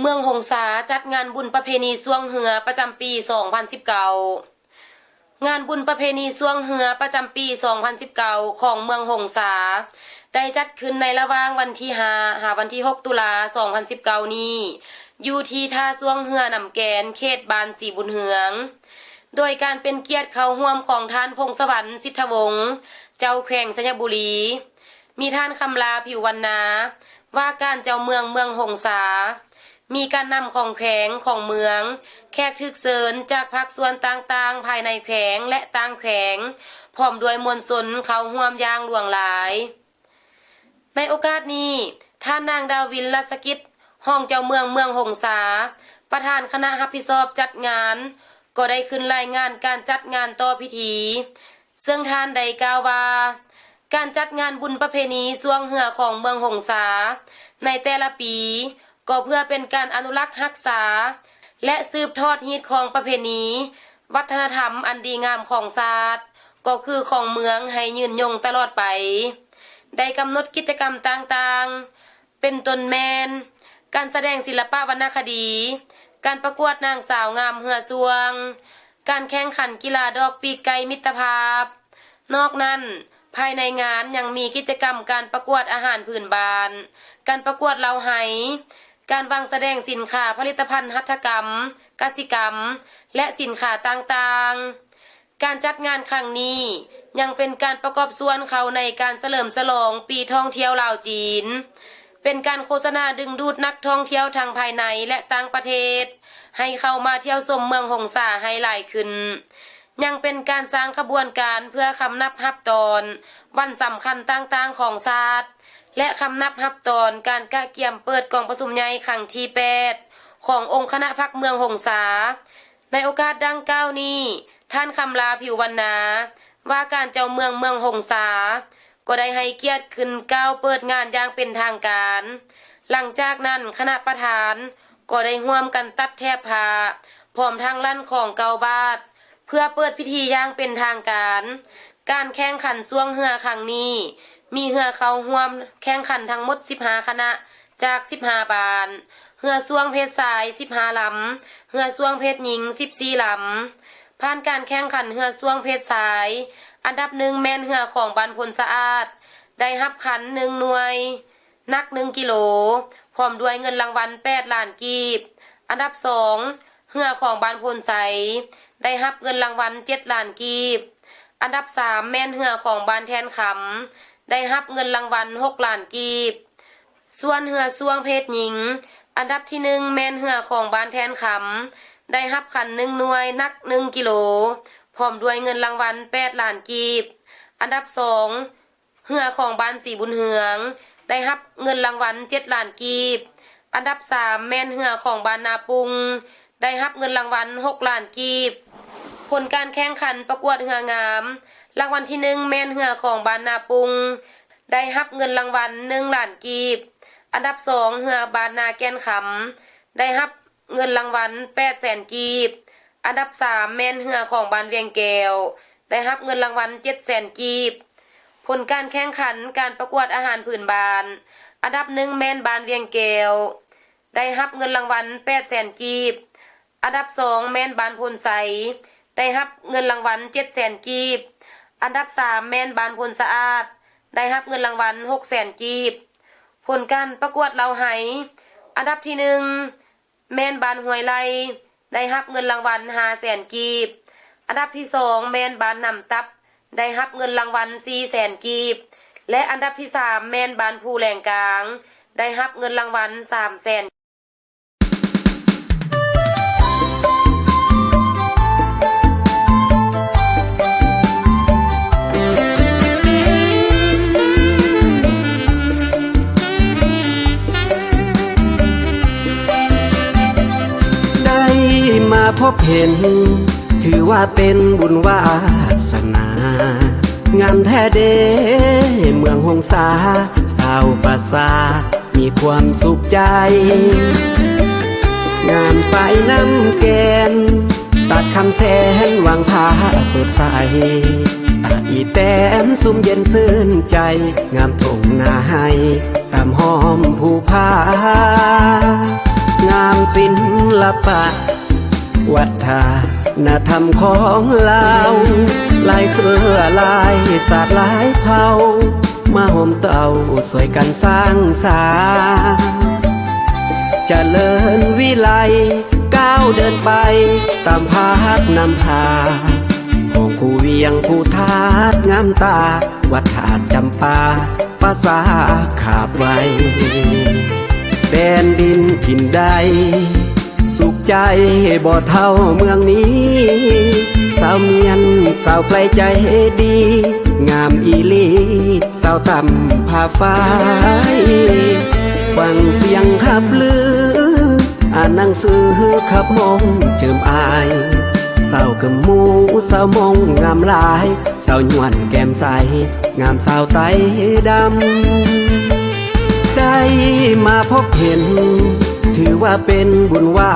เมืองหงสาจัดงานบุญประเพณีสวงเหือประจำปี 2019 งานบุญประเพณีสวงเหือประจำปี 2019 ของเมืองหงสา ได้จัดขึ้นในระหว่างวันที่5หาวันที่ 6 ตุลา 2019 นี้ อยู่ที่ท่าสวงเหือนำแกนเขตบานสีบุญเหือง โดยการเป็นเกียรติเข้าร่วมของท่านพงศวรรค์สิทธวงศ์เจ้าแขวงสัญบุรี มีท่านคำลาผิววันนาว่าการเจ้าเมืองเมืองหงสา มีการนำของแขวงของเมือง แขกทึกเซินจากภาคส่วนต่างๆ ภายในแขวงและต่างแขวงพร้อมด้วยมวลชนเขาห่วมยางหลวงหลาย ในโอกาสนี้ท่านนางดาวินลัสกิจห้องเจ้าเมืองเมืองหงสา ประธานคณะรับผิดชอบจัดงาน ก็ได้ขึ้นรายงานการจัดงานต่อพิธี ซึ่งท่านได้กล่าวว่า การจัดงานบุญประเพณีสวงเหือของเมืองหงสา ในแต่ละปี ก็เพื่อเป็นการอนุรักษ์รักษา และสืบทอดฮีตของประเพณี วัฒนธรรมอันดีงามของศาสตร์ก็คือของเมืองให้ยืนยงตลอดไป ได้กำหนดกิจกรรมต่างๆ เป็นตนแมน การแสดงศิลปะวรรณคดี การประกวดนางสาวงามเหือสวง การแข่งขันกีฬาดอกปีกไก่มิตรภาพ นอกนั้นภายในงานยังมีกิจกรรมการประกวดอาหารพื้นบ้าน การประกวดเหล่าไห การวางแสดงสินค้าผลิตภัณฑ์หัตถกรรม กสิกรรม และสินค้าต่างๆ การจัดงานครั้งนี้ยังเป็นการประกอบส่วนเขาในการเฉลิมฉลองปีท่องเที่ยวลาวจีน เป็นการโฆษณาดึงดูดนักท่องเที่ยวทางภายในและต่างประเทศ ให้เข้ามาเที่ยวชมเมืองหงสาให้หลายขึ้น ยังเป็นการสร้างขบวนการเพื่อคำนับฮับตอน วันสำคัญต่างๆของชาติ และคำนับฮับตอนการกะเกี่ยมเปิดกองประชุมใหญ่ครั้งที่แปดขององค์คณะพักเมืองหงสา ในโอกาสดังกล่าวนี้ ท่านคำลาผิววรรณาว่าการเจ้าเมืองเมืองหงสา ก็ได้ให้เกียรติขึ้นก้าวเปิดงานอย่างเป็นทางการ หลังจากนั้นคณะประธานก็ได้ร่วมกันตัดแทบผาพร้อมทางลั่นของเกาบาทเพื่อเปิดพิธีอย่างเป็นทางการ การแข่งขันส่วงเหือครั้งนี้ มีเหือเขาร่วมแข่งขันทั้งหมด15คณะ จาก15บานเหือส่วงเพศชาย15ลำเหือส่วงเพศหญิง14ลำผ่านการแข่งขันเหือส่วงเพศชาย อันดับหนึ่งแมนเหือของบานพลสะอาด ได้รับขันหนึ่งหน่วย นักหนึ่งกิโล พร้อมด้วยเงินรางวัล8ล้านกีบ อันดับสองเหือของบานพลใส ได้รับเงินรางวัล7ล้านกีบ อันดับสามแม่นเหือของบานแทนขำ ได้รับเงินรางวัล6ล้านกีบ ส่วนเหือส่วงเพศหญิง อันดับที่หนึ่งแมนเหือของบ้านแทนขำได้รับขันหนึ่งหน่วยนักหนึ่งกิโลพร้อมด้วยเงินรางวัลแปดล้านกีบ อันดับสองเหือของบ้านสีบุญเหือง ได้รับเงินรางวัลเจ็ดล้านกีบ อันดับสามแมนเหือของบ้านนาปุง ได้รับเงินรางวัลหกล้านกีบ ผลการแข่งขันประกวดเหืองาม รางวัลที่หนึ่งแมนเหือของบานนาปุง ได้รับเงินรางวัลหนึ่งล้านกีบ อันดับสองเหือบานนาแกนขำได้รับเงินรางวัลแปดแสนกีบ อันดับสามแมนเหือของบานเวียงแก้วได้รับเงินรางวัลเจ็ดแสนกีบ ผลการแข่งขันการประกวดอาหารพื้นบาน อันดับหนึ่งแมนบานเวียงแก้วได้รับเงินรางวัลแปดแสนกีบ อันดับสองแมนบานพลใส ได้รับเงินรางวัลเจ็ดแสนกีบ อันดับสามแมนบานพลสะอาด ได้รับเงินรางวัลหกแสนกีบ ผลการประกวดเราไหอันดับที่หนึ่งแมนบานหวยไลได้รับเงินรางวัลห้าแสนกีบ อันดับที่สองแมนบานนำตับ ได้รับเงินรางวัลสี่แสนกีบ และอันดับที่สามแมนบานภูแหลงกลาง ได้รับเงินรางวัลสามแสน พบเห็น ถือว่าเป็นบุญวาสนา งามแท้เด เมืองหงสาสาวประสา มีความสุขใจ งามสายน้ำแกน ตัดคำแสนวางพาสดใสตอีแต้มสุมเย็นซื่นใจ งามทงนาให้ตามหอมผู้พางามศิลปะ วัฒนธรรมของเราลายเสื้อลายศาสตร์ลายเผ่ามาห่มเต่าสวยกันสร้างสรรค์เจริญวิไลก้าวเดินไป ตามพาดนำพาของคู่เวียงผู้ทาดงามตา วัดถาดจำปาภาษาขาบไว้แดนดินถิ่นใดสุข ใจบ่เท่าเมืองนี้ สาวเมียนสาวไกลใจดี งามอีลีสาวต่ำผาฟ้ายฟังเสียงขับลือ อ่านหนังสือขับมองเจิมอายสาวกะมูสาวมองงามลายสาวหยวนแก้มใส งามสาวไตดำ ได้มาพบเห็น ถือว่าเป็นบุญวา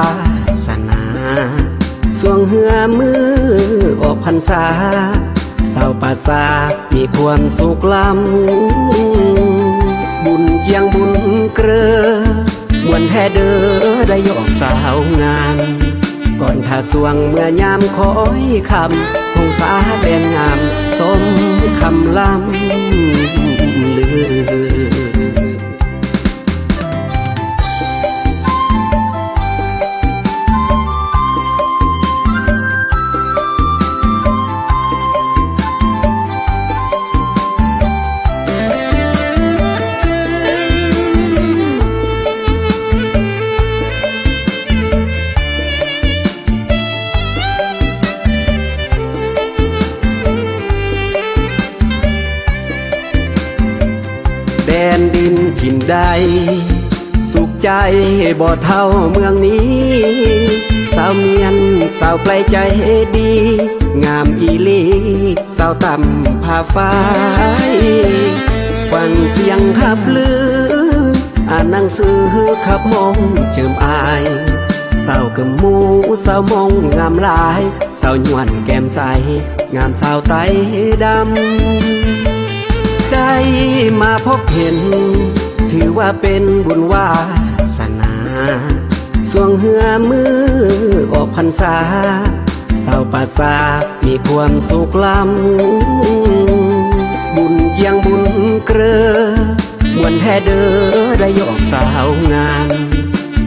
สวงเหือมือออกพรรษาสาวป่าสามีความสุขลำบุญเกียงบุญเกลือมวนแท้เด้อได้ยอกสาวงามก่อนถ้าสวงเมื่อยามคอยคำคงสาแดงงามสมคำลำลือ แดนดินถิ่นใด สุขใจบ่เท่าเมืองนี้ สาวเมียนสาวไกลใจดี งามอีลีสาวต่ำผาฟ้ายฟังเสียงขับลือ อ่านหนังสือขับมองเจิมอายสาวกะมูสาวมองงามหลายสาวหยวนแก้มใส งามสาวไตดำ ได้มาพบเห็น ถือว่าเป็นบุญวาสนาสวงเหือมือออกพรรษาสาวป่าสามีความสุขลำบุญเกียงบุญเกลอมวนแท้เด้อได้ยอกสาวงาม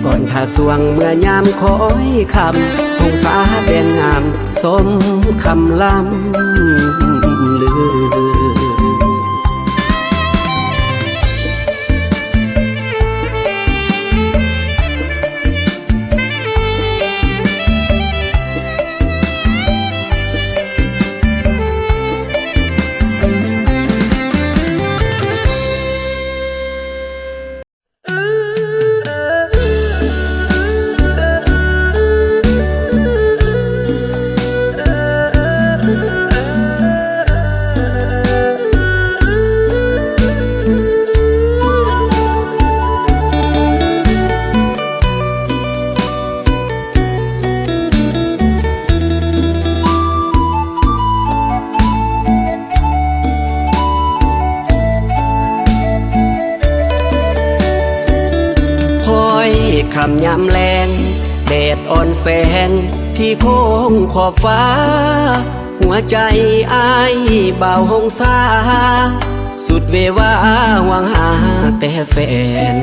ก่อนถ้าสวงเมื่อยามคอยคำคงสาแดงงาม สมคำลำำยำแรงแดดอ่อนแสงที่โค้งขอบฟ้า หัวใจอายเบาหงสาสุดเววาหวังหาแต่แฟน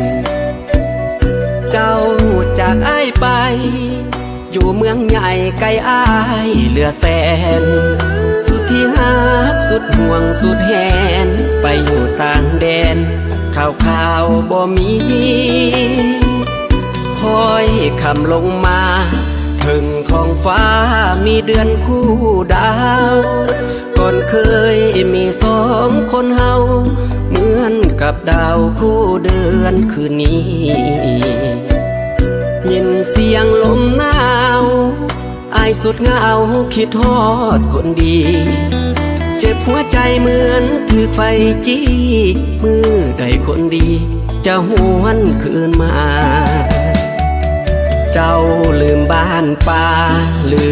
เจ้าจากอ้ายไป อยู่เมืองใหญ่ไกลอ้ายเหลือแสน สุดที่หักสุดห่วงสุดแหน ไปอยู่ต่างแดนข่าวข่าวบ่มี คอยคำลงมาถึงของฟ้ามีเดือนคู่ดาวก่อนเคยมีสองคนเฮาเหมือนกับดาวคู่เดือนคืนนี้ ยินเสียงลมหนาวอายสุดเหงาคิดทอดคนดี เจ็บหัวใจเหมือนถือไฟจี้มือใดคนดี จะหวนคืนมา เจ้าลืมบ้านป่าลืม